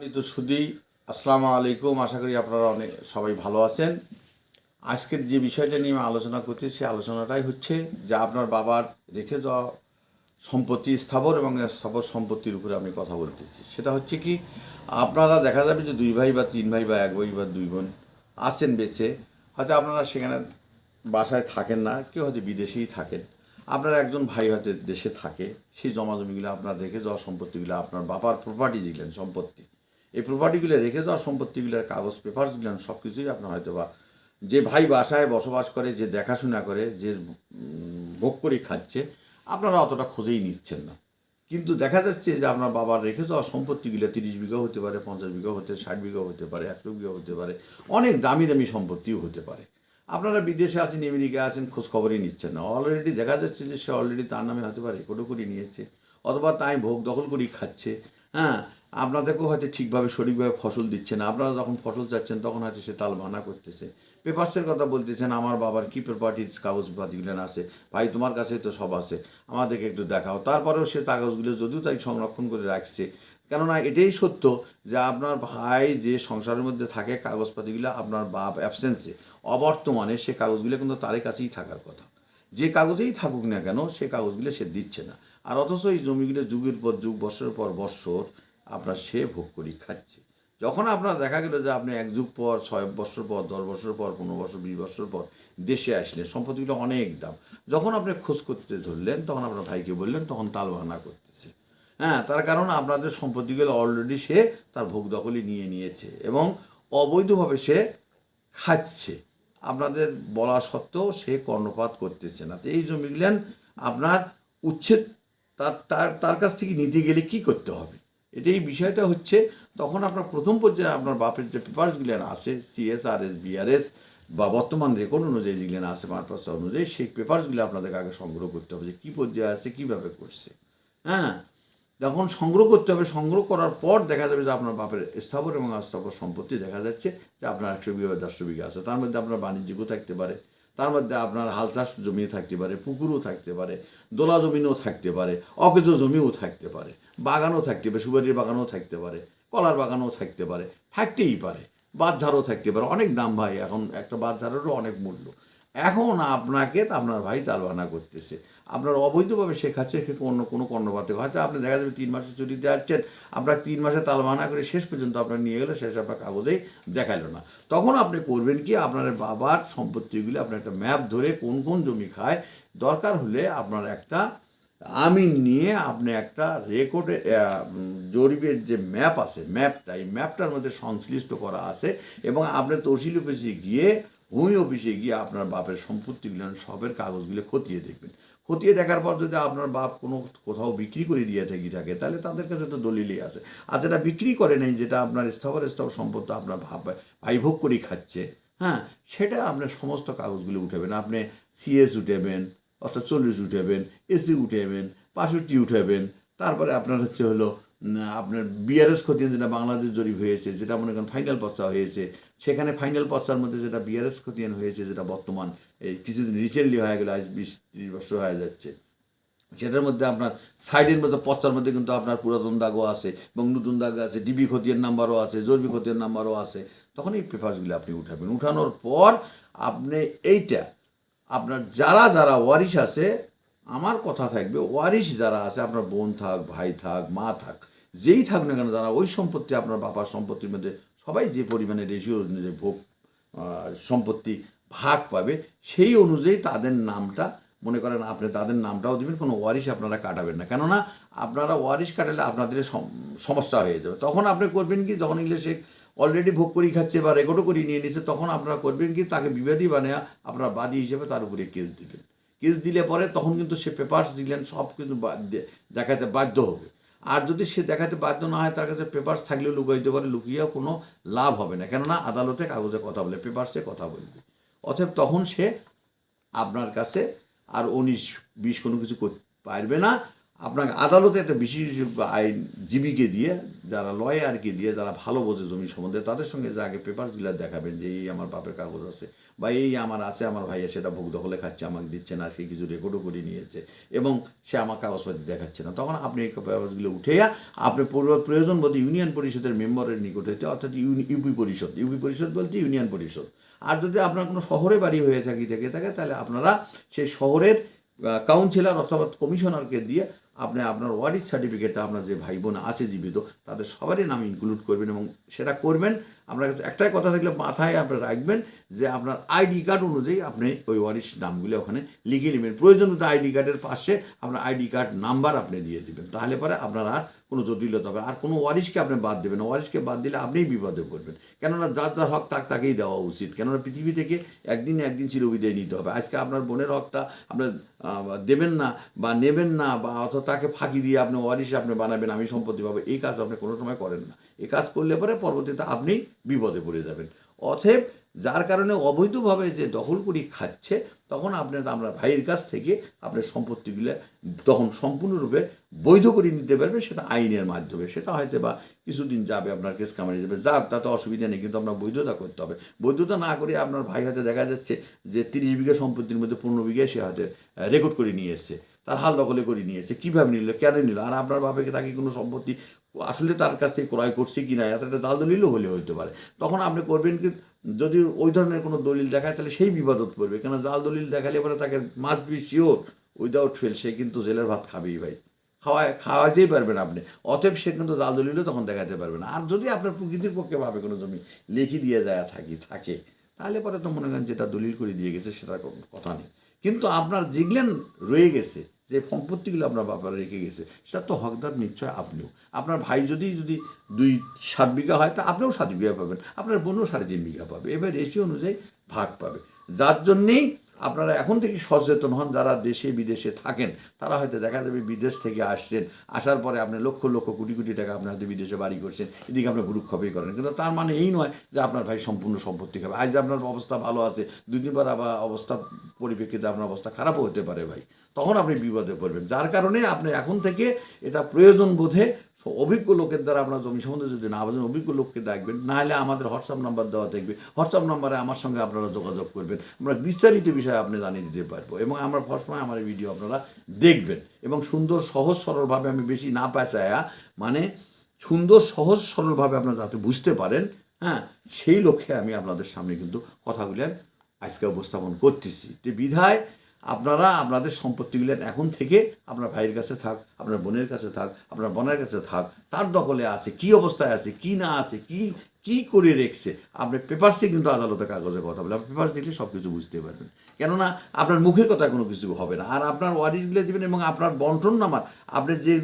সম্মানিত সুদী আসসালামু আলাইকুম। আশা করি আপনারা অনেক, সবাই ভালো আছেন। আজকের যে বিষয়টা নিয়ে আমি আলোচনা করছি সেই আলোচনাটাই হচ্ছে যে আপনার বাবার রেখে যাওয়া সম্পত্তি স্থাবর এবং স্থাবর সম্পত্তির উপরে আমি কথা বলতেছি। সেটা হচ্ছে কি, আপনারা দেখা যাবে যে দুই ভাই বা তিন ভাই বা এক ভাই বা দুই বোন আছেন বেঁচে, হয়তো আপনারা সেখানে বাসায় থাকেন না, কেউ হয়তো বিদেশেই থাকেন। আপনার একজন ভাই হয়তো দেশে থাকে, সেই জমাজমিগুলো আপনার রেখে যাওয়া সম্পত্তিগুলো আপনার বাবার প্রপার্টি যেগুলেন, সম্পত্তি। এই প্রপার্টিগুলো রেখে যাওয়া সম্পত্তিগুলোর কাগজ পেপারসগুলো সব কিছুই আপনার হয়তো বা যে ভাই বাসায় বসবাস করে, যে দেখাশোনা করে, যে ভোগ করে খাচ্ছে, আপনারা অতটা খোঁজেই নিচ্ছেন না। কিন্তু দেখা যাচ্ছে যে আপনার বাবার রেখে যাওয়া সম্পত্তিগুলো তিরিশ বিঘা হতে পারে, পঞ্চাশ বিঘা হতে ষাট বিঘা হতে পারে, একশো বিঘা হতে পারে, অনেক দামি দামি সম্পত্তিও হতে পারে। আপনারা বিদেশে আছেন আমেরিকা আছেন, খোঁজ খবরই নিচ্ছেন না। অলরেডি দেখা যাচ্ছে যে সে অলরেডি তার নামে হয়তো বা রেকর্ডও করে নিয়েছে, অথবা তাই ভোগ দখল করেই খাচ্ছে হ্যাঁ আপনাদেরকেও হয়তো ঠিকভাবে সঠিকভাবে ফসল দিচ্ছে না। আপনারা যখন ফসল চাচ্ছেন, তখন হয়তো সে তাল মানা করতেছে। পেপার্সের কথা বলতেছেন, আমার বাবার কি প্রপার্টির কাগজপাতিগুলো আছে। ভাই, তোমার কাছে তো সব আছে। আমাদেরকে একটু দেখাও। তারপরেও সে কাগজগুলো যদিও তাই সংরক্ষণ করে রাখছে, কেননা এটাই সত্য যে আপনার ভাই যে সংসারের মধ্যে থাকে, কাগজপাতিগুলো আপনার বাপ অ্যাবসেন্সে অবর্তমানে সে কাগজগুলো কিন্তু তারই কাছেই থাকার কথা। যে কাগজেই থাকুক না কেন, সে কাগজগুলো সে দিচ্ছে না। আর অথচ এই জমিগুলো যুগের পর যুগ, বছরের পর বৎসর আপনার সে ভোগ করি, খাচ্ছে। যখন আপনার দেখা গেল যে আপনি এক যুগ পর, ছয় বছর পর, দশ বছর পর, পনেরো বছর, বিশ বছর পর দেশে আসলেন, সম্পত্তিগুলো অনেক দাম। যখন আপনি খোঁজ করতে ধরলেন, তখন আপনার ভাইকে বললেন, তখন তাল বাহানা করতেছে। হ্যাঁ তার কারণ আপনাদের সম্পত্তিগুলো অলরেডি সে তার ভোগ দখলই নিয়ে নিয়েছে এবং অবৈধভাবে সে খাচ্ছে। আপনাদের বলা সত্ত্বেও সে কর্ণপাত করতেছে না। তো এই জমিগুলেন আপনার উচ্ছেদ, তার তার তার কাছ থেকে নিতে গেলে কি করতে হবে? এটাই বিষয়টা হচ্ছে, তখন আপনার প্রথম পর্যায়ে আপনার বাপের যে পেপারসগুলো আছে সিএসআরএস বিআরএস বা বর্তমান রেকর্ড অনুযায়ী যেগুলো আছে মারপাসা অনুযায়ী, সেই পেপারসগুলো আপনাদেরকে আগে সংগ্রহ করতে হবে যে কী পর্যায়ে আছে, কীভাবে করছে। হ্যাঁ? যখন সংগ্রহ করতে হবে, সংগ্রহ করার পর দেখা যাবে যে আপনার বাপের স্থাবর এবং অস্থাবর সম্পত্তি দেখা যাচ্ছে যে আপনার একশো বিঘা বা দেড়শো বিঘা আছে। তার মধ্যে আপনার বাণিজ্যিকও থাকতে পারে, তার মধ্যে আপনার হাল চাষ জমিও থাকতে পারে, পুকুরও থাকতে পারে, দোলা জমিনও থাকতে পারে, অকেজ জমিও থাকতে পারে। বাগানও থাকতে পারে, সুপারির বাগানও থাকতে পারে, কলার বাগানও থাকতে পারে, থাকতেই পারে বাঁধঝাড়ও থাকতে পারে। অনেক দাম ভাই, এখন একটা বাঁধঝাড়েরও অনেক মূল্য। এখন আপনাকে আপনার ভাই তালবানা করতেছে। আপনার অবৈধভাবে শেখাচ্ছে, সে অন্য কোনো কর্ণপাতে হয়তো আপনি দেখা যাবে তিন মাসে ছুটি যাচ্ছেন আপনার তিন মাসে তালবানা করে শেষ পর্যন্ত আপনার নিয়ে গেলে শেষ আপনার কাগজেই দেখাল না। তখন আপনি করবেন কি, আপনার বাবার সম্পত্তিগুলি আপনার একটা ম্যাপ ধরে কোন কোন জমি খায়, দরকার হলে আপনার একটা আমিন নিয়ে আপনি একটা রেকর্ডে জরিপের যে ম্যাপ আছে ম্যাপটা এই ম্যাপটার মধ্যে সংশ্লিষ্ট করা আছে এবং আপনি তহসিল অফিসে গিয়ে, ভূমি অফিসে গিয়ে আপনার বাপের সম্পত্তিগুলো সবের কাগজগুলো খতিয়ে দেখবেন। খতিয়ে দেখার পর যদি আপনার বাপ কোনো কোথাও বিক্রি করে দিয়ে থাকি থাকে, তাহলে তাদের কাছে তো দলিলই আছে। আর যেটা বিক্রি করে নেই, যেটা আপনার স্থাবর স্থাবর সম্পত্তি আপনার ভাব, ভাই ভোগ করেই খাচ্ছে হ্যাঁ সেটা আপনার সমস্ত কাগজগুলো উঠাবেন। আপনি সিএস উঠাবেন অর্থাৎ চল্লিশ উঠাবেন, এসি উঠাবেন পাঁষট্টি উঠাবেন, তারপরে আপনার হচ্ছে হলো আপনার বিআরএস খতিয়ান যেটা বাংলাদেশ জরিপ হয়েছে, যেটা মনে করেন ফাইনাল পর্চা হয়েছে, সেখানে ফাইনাল পর্চার মধ্যে যেটা বিআরএস খতিয়ান হয়েছে, যেটা বর্তমান, এই কিছুদিন রিসেন্টলি হয়ে গেলে, আজ বিশ ত্রিশ বছর হয়ে যাচ্ছে। সেটার মধ্যে আপনার সাইডের মধ্যে পশ্চার মধ্যে কিন্তু আপনার পুরাতন দাগও আছে এবং নতুন দাগ আছে ডিবি খতিয়ান নাম্বারও আছে জরবি খতিয়ান নাম্বারও আছে। তখন এই পেপারসগুলো আপনি উঠাবেন। উঠানোর পর আপনি এইটা আপনার যারা যারা ওয়ারিশ আছে, আমার কথা থাকবে, ওয়ারিশ যারা আছে, আপনার বোন থাক, ভাই থাক, মা থাক, যেই থাক না কেন যারা ওই সম্পত্তি আপনার বাবার সম্পত্তির মধ্যে সবাই যে পরিমাণে রেশিও অনুযায়ী ভোগ সম্পত্তি ভাগ পাবে, সেই অনুযায়ী তাদের নামটা, মনে করেন আপনি তাদের নামটাও দেবেন, কোনো ওয়ারিশ আপনারা কাটাবেন না। কেননা আপনারা ওয়ারিশ কাটালে আপনাদের সম- সমস্যা হয়ে যাবে। তখন আপনি করবেন কি, যখন সে অলরেডি ভোগ করি খাচ্ছে বা রেকর্ডও করে নিয়ে নিচ্ছে তখন আপনারা করবেন কি তাকে বিবাদী বানিয়ে আপনারা বাদী হিসেবে তার উপরে কেস দিবেন। কেস দিলে পরে তখন কিন্তু সে পেপার্স দিলেন সব কিন্তু দেখাতে বাধ্য হবে। আর যদি সে দেখাতে বাধ্য না হয়, তার কাছে পেপার্স থাকলেও লুকাইতে করে, লুকিয়েও কোনো লাভ হবে না। কেননা আদালতে কাগজে কথা বলে পেপার্সে কথা বলবে। অতএব তখন সে আপনার কাছে আর উনিশ, বিশ কোনো কিছু পারবে না। আপনাকে আদালতে একটা বিশেষজ্ঞ আইনজীবীকে দিয়ে, যারা লয়ারকে দিয়ে, যারা ভালো বোঝে জমি সম্বন্ধে, তাদের সঙ্গে যে আগে পেপারসগুলো দেখাবেন যে এই আমার বাপের কাগজ আছে বা এই আমার আছে, আমার ভাইয়া সেটা ভোগ দখলে খাচ্ছে, আমাকে দিচ্ছে না, সে কিছু রেকর্ডও করে নিয়েছে এবং সে আমার কাগজপাতি দেখাচ্ছে না। তখন আপনি এই কাগজগুলো উঠেয়া আপনি প্রয়োজন বোধ ইউনিয়ন পরিষদের মেম্বারের নিকট হইতে, অর্থাৎ ইউপি পরিষদ ইউপি পরিষদ বলতে ইউনিয়ন পরিষদ। আর যদি আপনার কোনো শহরে বাড়ি হয়ে থাকি, থেকে থাকে, তাহলে আপনারা সেই শহরের কাউন্সিলর অথবা কমিশনারকে দিয়ে আপনি আপনার ওয়ারিস সার্টিফিকেটটা আপনার যে ভাই বোন আছে জীবিত, তাদের সবারই নাম ইনক্লুড করবেন এবং সেটা করবেন। আপনার কাছে একটাই কথা থাকলে মাথায় আপনি রাখবেন যে আপনার আইডি কার্ড অনুযায়ী আপনি ওই ওয়ারিশ নামগুলো ওখানে লিখে নেবেন। প্রয়োজন মতো আইডি কার্ডের পাশে আপনার আইডি কার্ড নাম্বার আপনি দিয়ে দেবেন। তাহলে পরে আপনার আর কোনো জটিলতা হবে আর কোনো ওয়ারিশকে আপনি বাদ দেবেন ওয়ারিশকে বাদ দিলে আপনিই বিপদে পড়বেন। কেননা যার যার হক তাক তাকেই দেওয়া উচিত। কেননা পৃথিবী থেকে একদিন একদিন চিরবিদায় নিতে হবে। আজকে আপনার বোনের হকটা আপনার দেবেন না বা নেবেন না বা অথবা তাকে ফাঁকি দিয়ে আপনি ওয়ারিশ আপনি বানাবেন, আমি সম্পত্তি পাবো, এই কাজ আপনি কোনো সময় করেন না। এই কাজ করলে পরে পরবর্তীতে আপনি বিপদে পড়ে যাবেন। অতএব যার কারণে অবৈধভাবে যে দখল করি খাচ্ছে, তখন আপনি আমরা ভাইয়ের কাছ থেকে আপনার সম্পত্তিগুলো তখন সম্পূর্ণরূপে বৈধ করে নিতে পারবে, সেটা আইনের মাধ্যমে। সেটা হয়তো বা কিছুদিন যাবে আপনার কেস কামারি যাবে। যার তাতে অসুবিধা নেই, কিন্তু আপনার বৈধতা করতে হবে। বৈধতা না করে আপনার ভাই হাতে দেখা যাচ্ছে যে তিরিশ বিঘা সম্পত্তির মধ্যে পনেরো বিঘা সে হাতে রেকর্ড করে নিয়ে এসছে। তার হাল দখলে করে নিয়েছে কীভাবে নিল? কেন নিল? আর আপনার বাবাকে তাকে কোনো সম্পত্তি আসলে তার কাছ থেকে ক্রয় করছে কি না এতটা দাল দলিলও হলে হতে পারে। তখন আপনি করবেন কি, যদি ওই ধরনের কোনো দলিল দেখায়, তাহলে সেই বিবাদত পড়বে কেন জাল দলিল দেখালে পরে তাকে must be sure without fail সে কিন্তু জেলের ভাত খাবেই ভাই। খাওয়ায় খাওয়াতেই পারবেন আপনি। অতএব সে কিন্তু জাল দলিলও তখন দেখাতে পারবেন আর যদি আপনার প্রকৃতির পক্ষে ভাবে কোনো জমি লিখি দিয়ে যায়, থাকি, থাকে, তাহলে পরে তো মনে করেন যেটা দলিল করে দিয়ে গেছে, সেটা কথা নেই। কিন্তু আপনার যেগুলেন রয়ে গেছে যে সম্পত্তিগুলো আপনার বাবা রেখে গেছে, সেটা তো হকদার নিশ্চয় আপনিও। আপনার ভাই যদি যদি দুই, সাত বিঘা হয়, তা আপনিও সাত বিঘা পাবেন। আপনার বোনও সাড়ে তিন বিঘা পাবে। এবার রেশিও অনুযায়ী ভাগ পাবে। যার জন্যেই আপনারা এখন থেকে সচেতন হন যারা দেশে, বিদেশে থাকেন। তারা হয়তো দেখা যাবে বিদেশ থেকে আসছেন। আসার পরে আপনি লক্ষ লক্ষ, কোটি কোটি টাকা আপনি হয়তো বিদেশে বাড়ি করছেন। এদিকে আপনার গ্রুপ করেন। কিন্তু তার মানে এই নয় যে আপনার ভাই সম্পূর্ণ সম্পত্তি খাবে। আজ আপনার অবস্থা ভালো আছে দুই দিন পর আবার অবস্থা পরিপ্রেক্ষিতে আপনার অবস্থা খারাপও হতে পারে ভাই। তখন আপনি বিপদে পড়বেন। যার কারণে আপনি এখন থেকে এটা প্রয়োজন বোধে অভিজ্ঞ লোকের দ্বারা আপনার জমি সম্বন্ধে যদি না বোঝেন, অভিজ্ঞ লোককে ডাকবেন না হলে আমাদের হোয়াটসঅ্যাপ নাম্বার দেওয়া থাকবে হোয়াটসঅ্যাপ নাম্বারে আমার সঙ্গে আপনারা যোগাযোগ করবেন। আমরা বিস্তারিত বিষয়ে আপনি জানিয়ে দিতে পারব এবং আমরা সবসময় আমার ভিডিও আপনারা দেখবেন। এবং সুন্দর, সহজ, সরলভাবে আমি বেশি না পেঁচায়া মানে সুন্দর, সহজ, সরলভাবে আপনারা যাতে বুঝতে পারেন হ্যাঁ সেই লক্ষ্যে আমি আপনাদের সামনে কিন্তু কথাগুলো আজকে উপস্থাপন করতেছি। যে বিধায় আপনারা আপনাদের সম্পত্তিগুলো এখন থেকে আপনার ভাইয়ের কাছে থাক, আপনার বোনের কাছে থাক, আপনার বোনের কাছে থাক, তার দখলে আছে, কি অবস্থায় আছে, কি না আছে, কি কি করে রেখছে? আপনি পেপারসে কিন্তু আদালতে কাগজে কথা বলে। আপনি পেপার দেখলে সব কিছু বুঝতে পারবেন। কেননা আপনার মুখের কথা কোনো কিছু হবে না। আর আপনার ওয়ারিশগুলো দেবেন এবং আপনার বন্টন নামার আপনি যে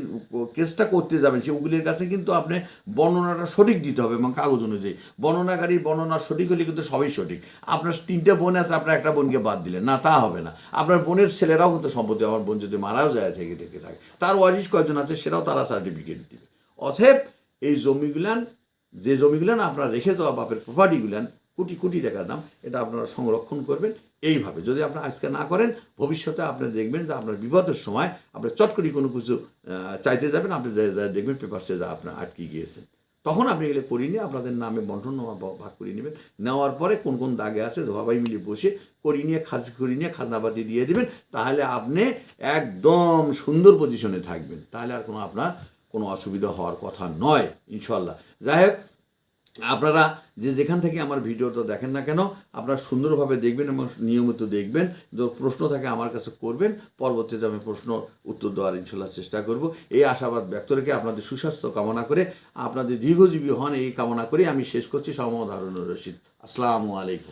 কেসটা করতে যাবেন সেগুলির কাছে কিন্তু আপনি বর্ণনাটা সঠিক দিতে হবে এবং কাগজ অনুযায়ী। বর্ণনাকারীর বর্ণনা সঠিক হলে কিন্তু সবই সঠিক। আপনার তিনটে বোন আছে আপনার একটা বোনকে বাদ দিলেন। না, তা হবে না। আপনার বোনের ছেলেরাও কিন্তু সম্পত্তি, আমার বোন যদি মারাও যায় থেকে থেকে থাকে। তার ওয়ারিশ কয়জন আছে, সেটাও তারা সার্টিফিকেট দিবে। অথব এই জমিগুলান যে জমিগুলান আপনারা রেখে দেওয়া বাপের প্রপার্টিগুলান কোটি কোটি টাকার দাম, এটা আপনারা সংরক্ষণ করবেন এইভাবে। যদি আপনারা আজকে না করেন, ভবিষ্যতে আপনি দেখবেন যে আপনার বিপদের সময় আপনি চট করে কোনো কিছু চাইতে যাবেন, আপনি দেখবেন পেপারসে যা আপনার আটকে গিয়েছেন। তখন আপনি এগুলো করিয়ে নিয়ে আপনাদের নামে বন্টন ভাগ করে নেবেন। নেওয়ার পরে কোন কোন দাগে আছে সবাই মিলে বসে করিয়ে নিয়ে, খাস করিয়ে নিয়ে খাজনাবাদি দিয়ে দেবেন, তাহলে আপনি একদম সুন্দর পজিশনে থাকবেন। তাহলে আর কোনো আপনার কোনো অসুবিধা হওয়ার কথা নয় ইনশাল্লাহ যাই হোক আপনারা যে যেখান থেকে আমার ভিডিওটা দেখেন না কেন, আপনারা সুন্দরভাবে দেখবেন এবং নিয়মিত দেখবেন। যদি প্রশ্ন থাকে আমার কাছে করবেন, পরবর্তীতে আমি প্রশ্ন উত্তর দেওয়ার ইনশাল্লাহ চেষ্টা করব। এই আশাবাদ ব্যক্ত রেখে আপনাদের সুস্বাস্থ্য কামনা করে আপনাদের দীর্ঘজীবী হন এই কামনা করে আমি শেষ করছি। সমধারণ রশিদ। আসসালামু আলাইকুম।